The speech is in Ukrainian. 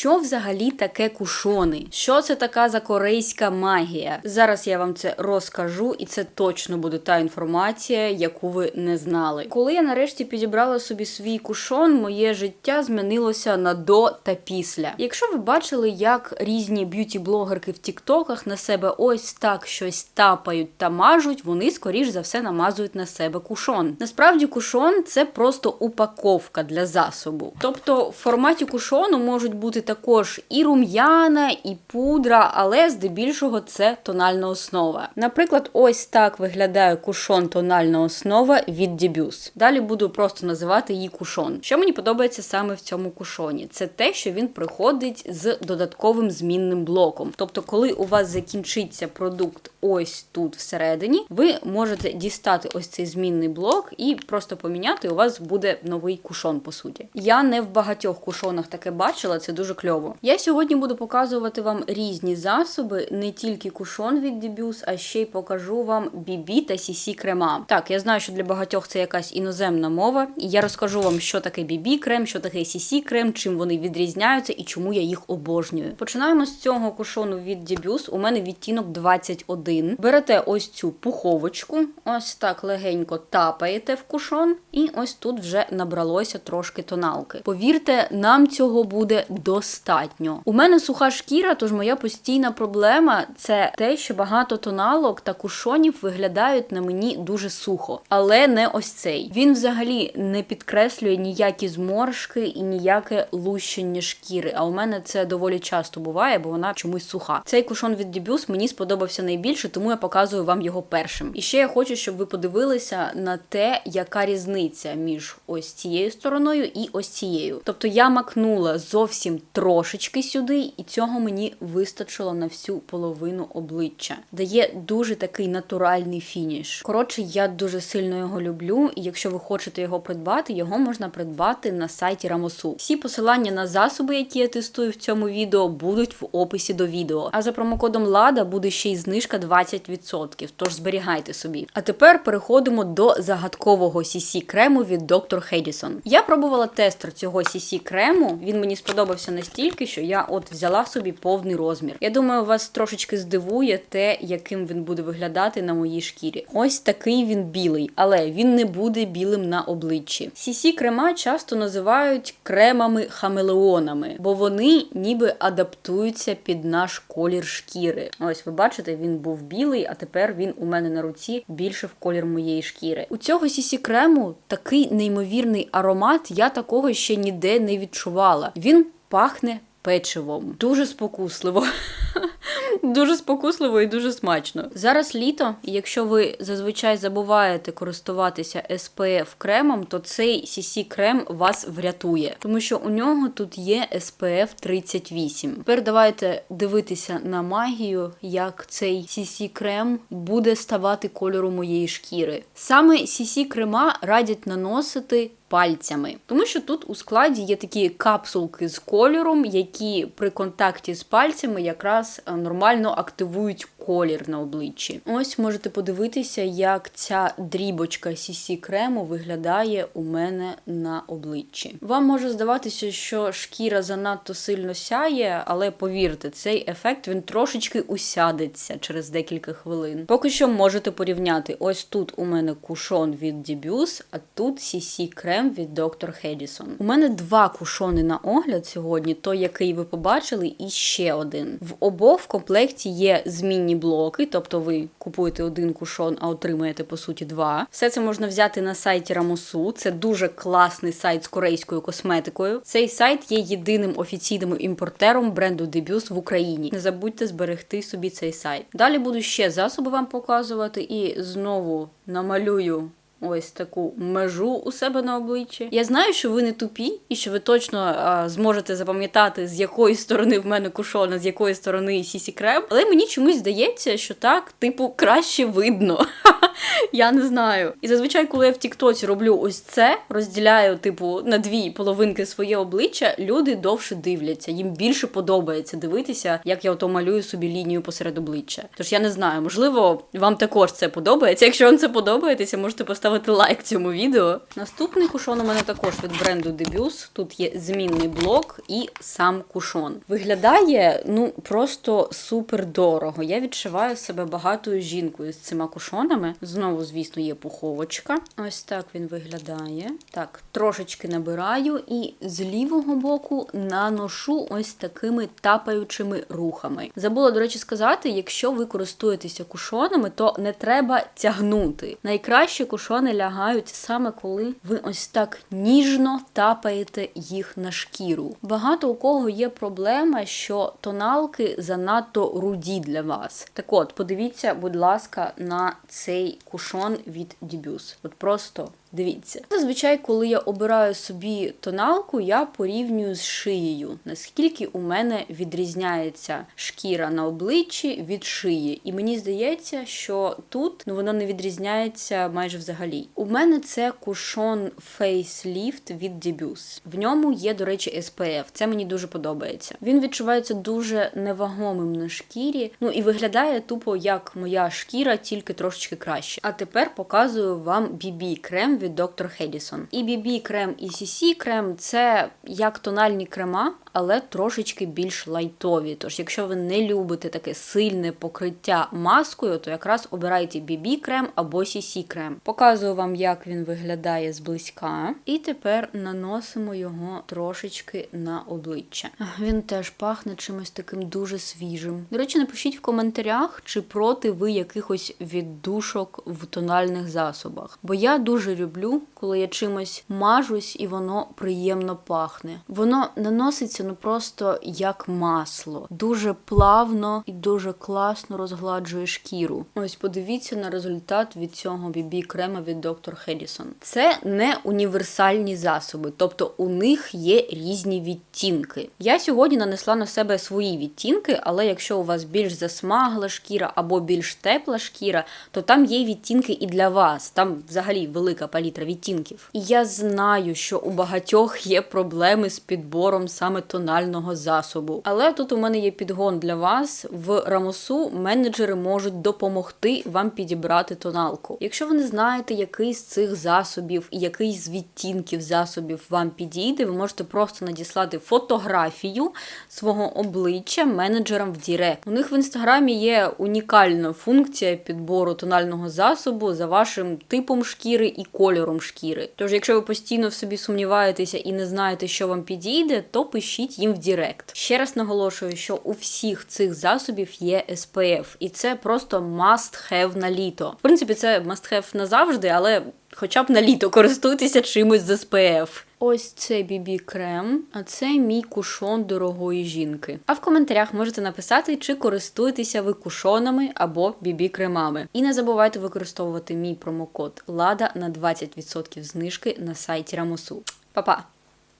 Що взагалі таке кушони? Що це така за корейська магія? Зараз я вам це розкажу, і це точно буде та інформація, яку ви не знали. Коли я нарешті підібрала собі свій кушон, моє життя змінилося на до та після. Якщо ви бачили, як різні б'юті-блогерки в Тіктоках на себе ось так щось тапають та мажуть, вони скоріш за все намазують на себе кушон. Насправді, кушон це просто упаковка для засобу. Тобто, в форматі кушону можуть бути також і рум'яна, і пудра, але здебільшого це тональна основа. Наприклад, ось так виглядає кушон тональна основа від Дібюс. Далі буду просто називати її кушон. Що мені подобається саме в цьому кушоні? Це те, що він приходить з додатковим змінним блоком. Тобто, коли у вас закінчиться продукт ось тут всередині, ви можете дістати ось цей змінний блок і просто поміняти. і У вас буде новий кушон, по суті. Я не в багатьох кушонах таке бачила, це дуже кльово. Я сьогодні буду показувати вам різні засоби, не тільки кушон від Дебюс, а ще й покажу вам BB та CC крема. Так, я знаю, що для багатьох це якась іноземна мова, і я розкажу вам, що таке BB крем, що таке CC крем, чим вони відрізняються і чому я їх обожнюю. Починаємо з цього кушону від Дебюс. У мене відтінок 21. Берете ось цю пуховочку, ось так легенько тапаєте в кушон, і ось тут вже набралося трошки тоналки. Повірте, нам цього буде достатньо. У мене суха шкіра, тож моя постійна проблема це те, що багато тоналок та кушонів виглядають на мені дуже сухо, але не ось цей. Він взагалі не підкреслює ніякі зморшки і ніяке лущення шкіри. А у мене це доволі часто буває, бо вона чомусь суха. Цей кушон від Дебюс мені сподобався найбільше, тому я показую вам його першим. І ще я хочу, щоб ви подивилися на те, яка різниця між ось цією стороною і ось цією. Тобто я макнула зовсім трошечки сюди, і цього мені вистачило на всю половину обличчя. Дає дуже такий натуральний фініш. Коротше, я дуже сильно його люблю, і якщо ви хочете його придбати, його можна придбати на сайті Рамосу. Всі посилання на засоби, які я тестую в цьому відео, будуть в описі до відео. А за промокодом Лада буде ще й знижка 20%, тож зберігайте собі. А тепер переходимо до загадкового CC крему від Dr. Hedison. Я пробувала тестер цього CC крему. Він мені сподобався настільки, що я от взяла собі повний розмір. Я думаю, вас трошечки здивує те, яким він буде виглядати на моїй шкірі. Ось такий він білий, але він не буде білим на обличчі. CC крема часто називають кремами-хамелеонами, бо вони ніби адаптуються під наш колір шкіри. Ось ви бачите, він був білий, а тепер він у мене на руці більше в колір моєї шкіри. У цього сісі крему такий неймовірний аромат, я такого ще ніде не відчувала. Він пахне печивом. Дуже спокусливо. Дуже спокусливо і дуже смачно. Зараз літо, і якщо ви зазвичай забуваєте користуватися SPF кремом, то цей CC крем вас врятує, тому що у нього тут є SPF 38. Тепер давайте дивитися на магію, як цей CC крем буде ставати кольору моєї шкіри. Саме CC крема радять наносити пальцями, тому що тут у складі є такі капсулки з кольором, які при контакті з пальцями якраз нормально активують колір на обличчі. Ось можете подивитися, як ця дрібочка CC крему виглядає у мене на обличчі. Вам може здаватися, що шкіра занадто сильно сяє, але повірте, цей ефект він трошечки усядеться через декілька хвилин. Поки що можете порівняти. Ось тут у мене кушон від Дібюс, а тут CC крем від Dr. Hedison. У мене два кушони на огляд сьогодні, той, який ви побачили, і ще один. В обох в комплекті є змінні блоки, тобто ви купуєте один кушон, а отримаєте по суті два. Все це можна взяти на сайті Рамосу. Це дуже класний сайт з корейською косметикою. Цей сайт є єдиним офіційним імпортером бренду Debus в Україні. Не забудьте зберегти собі цей сайт. Далі буду ще засоби вам показувати і знову намалюю ось таку межу у себе на обличчі. Я знаю, що ви не тупі, і що ви точно а, зможете запам'ятати, з якої сторони в мене кушона, з якої сторони сісі крем. Але мені чомусь здається, що так, типу, краще видно. Я не знаю. І зазвичай, коли я в Тіктоці роблю ось це, розділяю, типу, на дві половинки своє обличчя, люди довше дивляться. Їм більше подобається дивитися, як я ото малюю собі лінію посеред обличчя. Тож я не знаю, можливо, вам також це подобається. Якщо вам це подобається, можете поставити лайк цьому відео. Наступний кушон у мене також від бренду Debus. Тут є змінний блок і сам кушон. Виглядає ну просто супер дорого. Я відчуваю себе багатою жінкою з цими кушонами. Знову, звісно, є пуховочка. Ось так він виглядає. Так, трошечки набираю і з лівого боку наношу ось такими тапаючими рухами. Забула, до речі, сказати, якщо ви користуєтеся кушонами, то не треба тягнути. Найкраще кушони лягають саме коли ви ось так ніжно тапаєте їх на шкіру. Багато у кого є проблема, що тоналки занадто руді для вас. Так от, подивіться, будь ласка, на цей кушон від Дібюс. От просто Дивіться, зазвичай, коли я обираю собі тоналку, я порівнюю з шиєю, наскільки у мене відрізняється шкіра на обличчі від шиї. І мені здається, що тут ну воно не відрізняється майже взагалі. У мене це кушон Facelift від Debus. В ньому є, до речі, SPF. Це мені дуже подобається. Він відчувається дуже невагомим на шкірі. Ну і виглядає тупо як моя шкіра, тільки трошечки краще. А тепер показую вам BB крем від Dr. Hedison. І BB крем, і CC крем це як тональні крема, але трошечки більш лайтові. Тож, якщо ви не любите таке сильне покриття маскою, то якраз обирайте BB крем або CC крем. Показую вам, як він виглядає зблизька. І тепер наносимо його трошечки на обличчя. Він теж пахне чимось таким дуже свіжим. До речі, напишіть в коментарях, чи проти ви якихось віддушок в тональних засобах. Бо я дуже люблю, коли я чимось мажусь і воно приємно пахне. Воно наноситься ну просто як масло, дуже плавно і дуже класно розгладжує шкіру. Ось подивіться на результат від цього BB крема від Dr. Hedison. Це не універсальні засоби, тобто у них є різні відтінки. Я сьогодні нанесла на себе свої відтінки, але якщо у вас більш засмагла шкіра або більш тепла шкіра, то там є відтінки і для вас. Там взагалі велика палітра відтінків. І я знаю, що у багатьох є проблеми з підбором саме тонального засобу. Але тут у мене є підгон для вас. В Рамосу менеджери можуть допомогти вам підібрати тоналку. Якщо ви не знаєте, який з цих засобів і який з відтінків засобів вам підійде, ви можете просто надіслати фотографію свого обличчя менеджерам в Дірект. У них в інстаграмі є унікальна функція підбору тонального засобу за вашим типом шкіри і кольором шкіри. Тож, якщо ви постійно в собі сумніваєтеся і не знаєте, що вам підійде, то пишіть їм в Дірект. Ще раз наголошую, що у всіх цих засобів є SPF, і це просто must have на літо. В принципі, це must have назавжди, але хоча б на літо користуйтеся чимось з SPF. Ось це бібі крем, а це мій кушон дорогої жінки. А в коментарях можете написати, чи користуєтеся ви кушонами або бібі кремами. І не забувайте використовувати мій промокод LADA на 20% знижки на сайті Рамосу. Па-па!